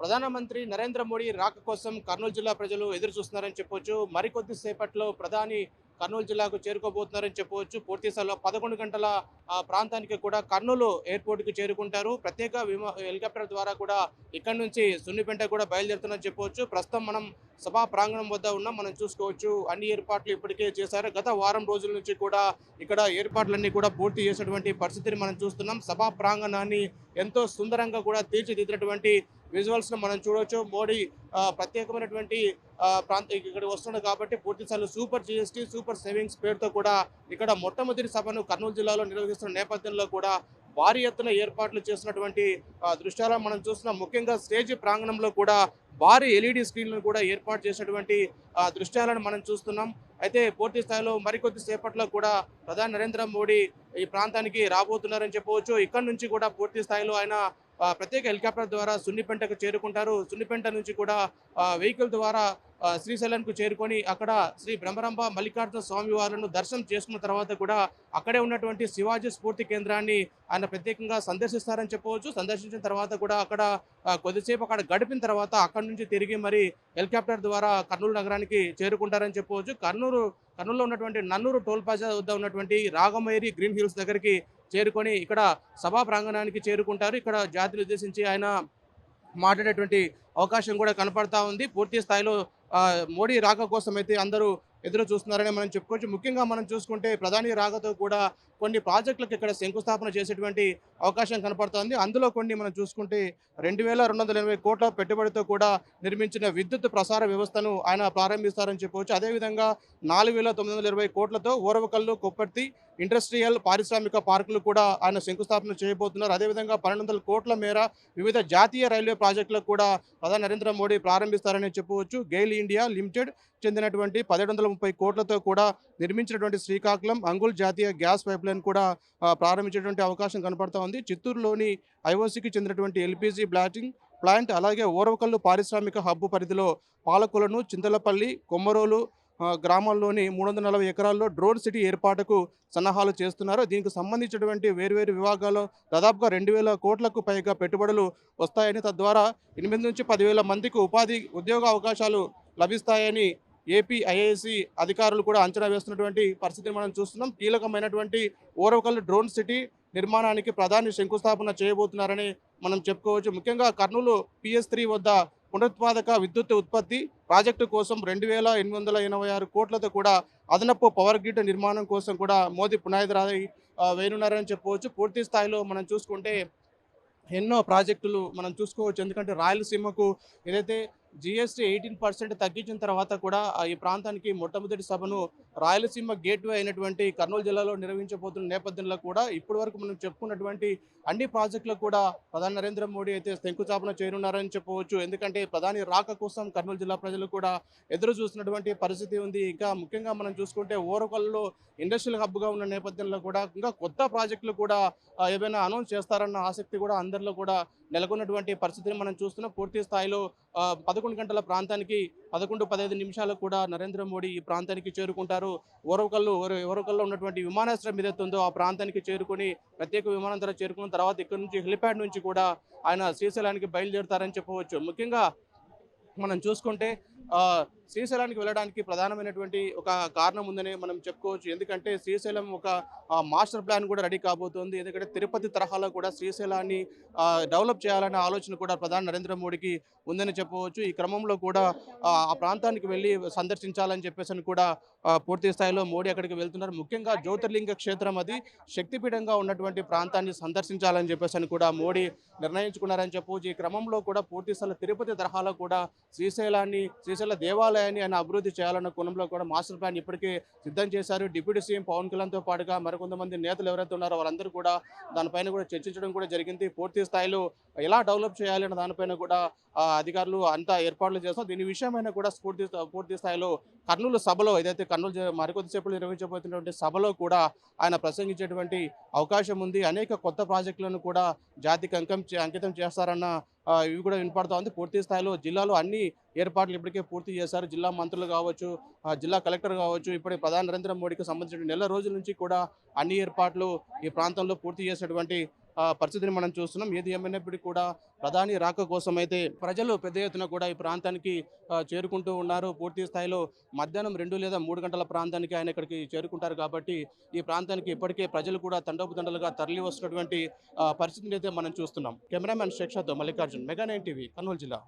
ప్రధానమంత్రి నరేంద్ర మోడీ రాక కోసం కర్నూలు జిల్లా ప్రజలు ఎదురు చూస్తున్నారని చెప్పవచ్చు మరికొద్ది సేపట్లో ప్రధాని కర్నూలు జిల్లాకు చేరుకోబోతున్నారని చెప్పవచ్చు పూర్తి స్థాయిలో పదకొండు గంటల ఆ, ప్రాంతానికి కూడా కర్నూలు ఎయిర్పోర్ట్కి చేరుకుంటారు. ప్రత్యేక విమా హెలికాప్టర్ ద్వారా కూడా ఇక్కడ నుంచి సున్నిపెంట కూడా బయలుదేరుతున్నారని చెప్పవచ్చు ప్రస్తుతం మనం సభా ప్రాంగణం వద్ద ఉన్నాం. మనం చూసుకోవచ్చు. అన్ని ఏర్పాట్లు ఇప్పటికే చేశారు. గత వారం రోజుల నుంచి కూడా ఇక్కడ ఏర్పాట్లన్నీ కూడా పూర్తి చేసినటువంటి పరిస్థితిని మనం చూస్తున్నాం. సభా ప్రాంగణాన్ని ఎంతో సుందరంగా కూడా తీర్చిదిద్దినటువంటి విజువల్స్ను మనం చూడవచ్చు మోడీ ప్రత్యేకమైనటువంటి ప్రాంతం ప్రాంత ఇక్కడ వస్తున్నాడు కాబట్టి పూర్తిసార్లు సూపర్ జిఎస్టీ సూపర్ సేవింగ్స్ పేరుతో కూడా ఇక్కడ మొట్టమొదటి సభను కర్నూలు జిల్లాలో నిర్వహిస్తున్న నేపథ్యంలో కూడా భారీ ఎత్తున ఏర్పాట్లు చేసినటువంటి ఆ, దృశ్యాలను మనం చూస్తున్నాం. ముఖ్యంగా స్టేజ్ ప్రాంగణంలో కూడా భారీ ఎల్ఈడి స్క్రీన్లను కూడా ఏర్పాటు చేసినటువంటి దృశ్యాలను మనం చూస్తున్నాం. అయితే పూర్తి స్థాయిలో మరికొద్ది సేపట్లో కూడా ప్రధాని నరేంద్ర మోడీ ఈ ప్రాంతానికి రాబోతున్నారని చెప్పవచ్చు. ఇక్కడ నుంచి కూడా పూర్తి స్థాయిలో ఆయన ప్రత్యేక హెలికాప్టర్ ద్వారా సున్నిపెంటకు చేరుకుంటారు. సున్నిపెంట నుంచి కూడా వెహికల్ ద్వారా శ్రీశైలంకు చేరుకొని అక్కడ శ్రీ బ్రహ్మరంభ మల్లికార్జున స్వామి వారిను దర్శనం చేసుకున్న తర్వాత కూడా అక్కడే ఉన్నటువంటి శివాజీ స్ఫూర్తి కేంద్రాన్ని ఆయన ప్రత్యేకంగా సందర్శిస్తారని చెప్పవచ్చు. సందర్శించిన తర్వాత కూడా అక్కడ కొద్దిసేపు అక్కడ గడిపిన తర్వాత అక్కడ నుంచి తిరిగి మరి హెలికాప్టర్ ద్వారా కర్నూలు నగరానికి చేరుకుంటారని చెప్పవచ్చు. కర్నూలు కర్నూలులో ఉన్నటువంటి నన్నూరు టోల్ ప్లాజా వద్ద ఉన్నటువంటి రాగమేరి గ్రీన్ హిల్స్ దగ్గరికి చేరుకొని ఇక్కడ సభా ప్రాంగణానికి చేరుకుంటారు. ఇక్కడ జాతిని ఉద్దేశించి ఆయన మాట్లాడేటువంటి అవకాశం కూడా కనపడతా ఉంది. పూర్తి స్థాయిలో మోడీ రాక కోసం అయితే అందరూ ఎదురు చూస్తున్నారని మనం చెప్పుకోవచ్చు. ముఖ్యంగా మనం చూసుకుంటే ప్రధాని రాకతో కూడా కొన్ని ప్రాజెక్టులకు ఇక్కడ శంకుస్థాపన చేసేటువంటి అవకాశం కనపడుతోంది. అందులో కొన్ని మనం చూసుకుంటే రెండు వేల రెండు వందల ఎనభై కోట్ల పెట్టుబడితో కూడా నిర్మించిన విద్యుత్ ప్రసార వ్యవస్థను ఆయన ప్రారంభిస్తారని చెప్పవచ్చు. అదేవిధంగా నాలుగు వేల తొమ్మిది వందల ఇరవై కోట్లతో ఓరవకల్లు కొప్పర్తి ఇండస్ట్రియల్ పారిశ్రామిక పార్కులు కూడా ఆయన శంకుస్థాపన చేయబోతున్నారు. అదేవిధంగా పన్నెండు వందల కోట్ల మేర వివిధ జాతీయ రైల్వే ప్రాజెక్టులకు కూడా ప్రధాని నరేంద్ర మోడీ ప్రారంభిస్తారని చెప్పవచ్చు. గెయిల్ ఇండియా లిమిటెడ్ చెందినటువంటి పదిహేడు వందల ముప్పై కోట్లతో కూడా నిర్మించినటువంటి శ్రీకాకుళం అంగుల్ జాతీయ గ్యాస్ పైప్ లైన్ కూడా ప్రారంభించేటువంటి అవకాశం కనపడతా ఉంది. చిత్తూరులోని ఐఓసీకి చెందినటువంటి ఎల్పిజి బ్లాటింగ్ ప్లాంట్ అలాగే ఓరవకల్లు పారిశ్రామిక హబ్బు పరిధిలో పాలకులను చింతలపల్లి కొమ్మరోలు గ్రామాల్లోని మూడు వందల నలభై ఎకరాల్లో డ్రోన్ సిటీ ఏర్పాటుకు సన్నాహాలు చేస్తున్నారు. దీనికి సంబంధించినటువంటి వేర్వేరు విభాగాల్లో దాదాపుగా రెండు వేల కోట్లకు పైగా పెట్టుబడులు వస్తాయని తద్వారా ఎనిమిది నుంచి పదివేల మందికి ఉపాధి ఉద్యోగ అవకాశాలు లభిస్తాయని ఏపీ ఐఏఎస్సి అధికారులు కూడా అంచనా వేస్తున్నటువంటి పరిస్థితిని మనం చూస్తున్నాం. కీలకమైనటువంటి ఓరవకల్లు డ్రోన్ సిటీ నిర్మాణానికి ప్రధాని శంకుస్థాపన చేయబోతున్నారని మనం చెప్పుకోవచ్చు. ముఖ్యంగా కర్నూలు పిఎస్ త్రీ వద్ద పునరుత్పాదక విద్యుత్ ఉత్పత్తి ప్రాజెక్టు కోసం రెండు వేల ఎనిమిది వందల ఎనభై ఆరు కోట్లతో కూడా అదనపు పవర్ గ్రిడ్ నిర్మాణం కోసం కూడా మోదీ పునాది రాయి వేయనున్నారని చెప్పవచ్చు. పూర్తి స్థాయిలో మనం చూసుకుంటే ఎన్నో ప్రాజెక్టులు మనం చూసుకోవచ్చు. ఎందుకంటే రాయలసీమకు ఏదైతే జీఎస్టీ ఎయిటీన్ పర్సెంట్ తగ్గించిన తర్వాత కూడా ఈ ప్రాంతానికి మొట్టమొదటి సభను రాయలసీమ గేట్వే అయినటువంటి కర్నూలు జిల్లాలో నిర్వహించబోతున్న నేపథ్యంలో కూడా ఇప్పటి వరకు మనం చెప్పుకున్నటువంటి అన్ని ప్రాజెక్టులకు కూడా ప్రధాని నరేంద్ర మోడీ అయితే శంకుస్థాపన చేయనున్నారని చెప్పవచ్చు. ఎందుకంటే ప్రధాని రాక కోసం కర్నూలు జిల్లా ప్రజలు కూడా ఎదురు చూసినటువంటి పరిస్థితి ఉంది. ఇంకా ముఖ్యంగా మనం చూసుకుంటే ఓరకల్లో ఇండస్ట్రియల్ హబ్గా ఉన్న నేపథ్యంలో కూడా ఇంకా కొత్త ప్రాజెక్టులు కూడా ఏవైనా ఏమైనా అనౌన్స్ చేస్తారన్న ఆసక్తి కూడా అందరిలో కూడా నెలకొన్నటువంటి పరిస్థితిని మనం చూస్తున్నాం. పూర్తి స్థాయిలో పదకొండు గంటల ప్రాంతానికి పదకొండు పదహైదు నిమిషాలకు కూడా నరేంద్ర మోడీ ఈ ప్రాంతానికి చేరుకుంటారు. ఓరవకల్లు ఓరవకల్లో ఉన్నటువంటి విమానాశ్రయం ఏదైతుందో ఆ ప్రాంతానికి చేరుకొని ప్రత్యేక విమానం ద్వారా చేరుకున్న తర్వాత ఇక్కడ నుంచి హెలిప్యాడ్ నుంచి కూడా ఆయన శ్రీశైలానికి బయలుదేరుతారని చెప్పవచ్చు. ముఖ్యంగా మనం చూసుకుంటే శ్రీశైలానికి వెళ్ళడానికి ప్రధానమైనటువంటి ఒక కారణం ఉందని మనం చెప్పుకోవచ్చు. ఎందుకంటే శ్రీశైలం ఒక మాస్టర్ ప్లాన్ కూడా రెడీ కాబోతోంది. ఎందుకంటే తిరుపతి తరహాలో కూడా శ్రీశైలాన్ని డెవలప్ చేయాలనే ఆలోచన కూడా ప్రధాని నరేంద్ర మోడీకి ఉందని చెప్పవచ్చు. ఈ క్రమంలో కూడా ఆ ప్రాంతానికి వెళ్ళి సందర్శించాలని చెప్పేసి అని కూడా పూర్తి స్థాయిలో మోడీ అక్కడికి వెళ్తున్నారు. ముఖ్యంగా జ్యోతిర్లింగ క్షేత్రం అది శక్తిపీఠంగా ఉన్నటువంటి ప్రాంతాన్ని సందర్శించాలని చెప్పేసి అని కూడా మోడీ నిర్ణయించుకున్నారని చెప్పవచ్చు. ఈ క్రమంలో కూడా పూర్తి స్థాయిలో తిరుపతి తరహాలో కూడా శ్రీశైలాన్ని శ్రీశైల దేవాలయం దేవాలయాన్ని ఆయన అభివృద్ధి చేయాలన్న కోణంలో కూడా మాస్టర్ ప్లాన్ ఇప్పటికే సిద్ధం చేశారు. డిప్యూటీ సీఎం పవన్ కళ్యాణ్తో పాటుగా మరికొంతమంది నేతలు ఎవరైతే ఉన్నారో వాళ్ళందరూ కూడా దానిపైన కూడా చర్చించడం కూడా జరిగింది. పూర్తి స్థాయిలో ఎలా డెవలప్ చేయాలి అన్న దానిపైన కూడా అధికారులు అంతా ఏర్పాట్లు చేస్తాం దీని విషయమైన కూడా స్ఫూర్తి పూర్తి స్థాయిలో కర్నూలు సభలో ఏదైతే కర్నూలు జ- మరికొద్దిసేపు నిర్వహించబోతున్నటువంటి సభలో కూడా ఆయన ప్రసంగించేటువంటి అవకాశం ఉంది. అనేక కొత్త ప్రాజెక్టులను కూడా జాతికి అంకం చే- అంకితం చేస్తారన్న ఇవి కూడా వినపడతా ఉంది. పూర్తి స్థాయిలో జిల్లాలో అన్ని ఏర్పాట్లు ఇప్పటికే పూర్తి చేశారు. జిల్లా మంత్రులు కావచ్చు జిల్లా కలెక్టర్ కావచ్చు ఇప్పటి ప్రధాని నరేంద్ర మోడీకి సంబంధించిన నెల రోజుల నుంచి కూడా అన్ని ఏర్పాట్లు ఈ ప్రాంతంలో పూర్తి చేసినటువంటి పరిస్థితిని మనం చూస్తున్నాం. ఏది ఏమైనప్పటికీ కూడా ప్రధాని రాక కోసం అయితే ప్రజలు పెద్ద ఎత్తున కూడా ఈ ప్రాంతానికి చేరుకుంటూ ఉన్నారు. పూర్తి స్థాయిలో మధ్యాహ్నం రెండు లేదా మూడు గంటల ప్రాంతానికి ఆయన ఇక్కడికి చేరుకుంటారు కాబట్టి ఈ ప్రాంతానికి ఇప్పటికే ప్రజలు కూడా తండోపుతండలుగా తరలి వస్తున్నటువంటి పరిస్థితిని అయితే మనం చూస్తున్నాం. Cameraman శేక్షాతో Mallikarjun mega nine TV Kurnool జిల్లా.